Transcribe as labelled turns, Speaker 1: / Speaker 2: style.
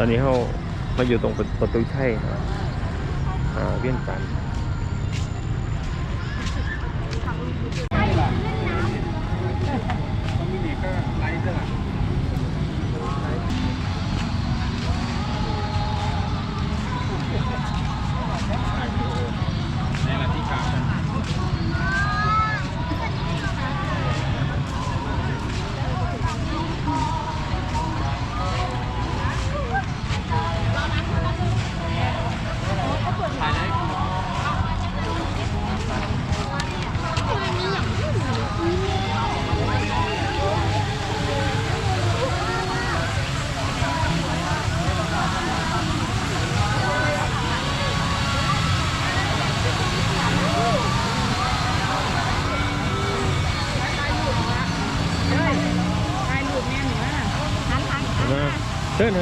Speaker 1: ตอนนี้เขามาอยู่ตรงประตูชัยครับเวียนจันทร์
Speaker 2: มินิก็ไลท์ด้วยในละที่ขากัน
Speaker 3: ถ่ายรูปแม่หนูนะหันหัน
Speaker 1: เห็นไหม เดิน